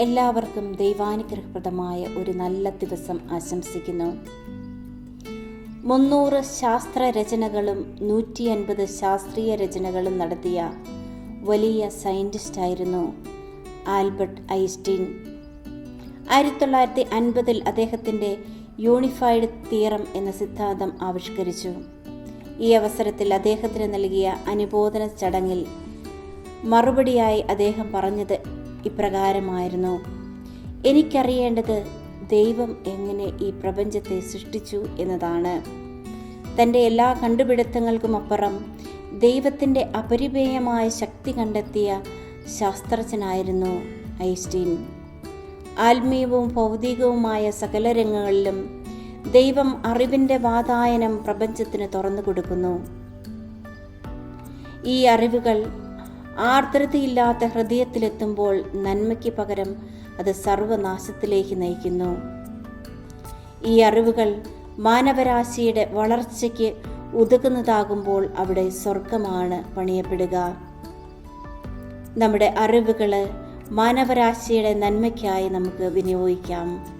എല്ലാവർക്കും ദൈവാനുഗ്രഹപ്രദമായ ഒരു നല്ല ദിവസം ആശംസിക്കുന്നു. മുന്നൂറ് ശാസ്ത്ര രചനകളും നൂറ്റി അൻപത് ശാസ്ത്രീയ രചനകളും നടത്തിയ വലിയ സയന്റിസ്റ്റായിരുന്നു ആൽബർട്ട് ഐസ്റ്റീൻ ആയിരത്തി തൊള്ളായിരത്തി അൻപതിൽ അദ്ദേഹത്തിന്റെ യൂണിഫൈഡ് തിയറം എന്ന സിദ്ധാന്തം ആവിഷ്കരിച്ചു. ഈ അവസരത്തിൽ അദ്ദേഹത്തിന് നൽകിയ അനുബോധന ചടങ്ങിൽ മറുപടിയായി അദ്ദേഹം പറഞ്ഞത് ഇപ്രകാരമായിരുന്നു. എനിക്കറിയേണ്ടത് ദൈവം എങ്ങനെ ഈ പ്രപഞ്ചത്തെ സൃഷ്ടിച്ചു എന്നതാണ്. തന്റെ എല്ലാ കണ്ടുപിടുത്തങ്ങൾക്കും അപ്പുറം ദൈവത്തിന്റെ അപരിമേയമായ ശക്തി കണ്ടെത്തിയ ശാസ്ത്രജ്ഞനായിരുന്നു ഐസ്റ്റീൻ ആത്മീയവും ഭൗതികവുമായ സകല രംഗങ്ങളിലും ദൈവം അറിവിന്റെ വാതായനം പ്രപഞ്ചത്തിന് തുറന്നു കൊടുക്കുന്നു ഈ അറിവുകൾ ആർദ്രതയില്ലാത്ത ഹൃദയത്തിലെത്തുമ്പോൾ നന്മയ്ക്ക് പകരം അത് സർവനാശത്തിലേക്ക് നയിക്കുന്നു. ഈ അറിവുകൾ മാനവരാശിയുടെ വളർച്ചയ്ക്ക് ഉതകുന്നതാകുമ്പോൾ അവിടെ സ്വർഗമാണ് പണിയപ്പെടുക. നമ്മുടെ അറിവുകൾ മാനവരാശിയുടെ നന്മയ്ക്കായി നമുക്ക് വിനിയോഗിക്കാം.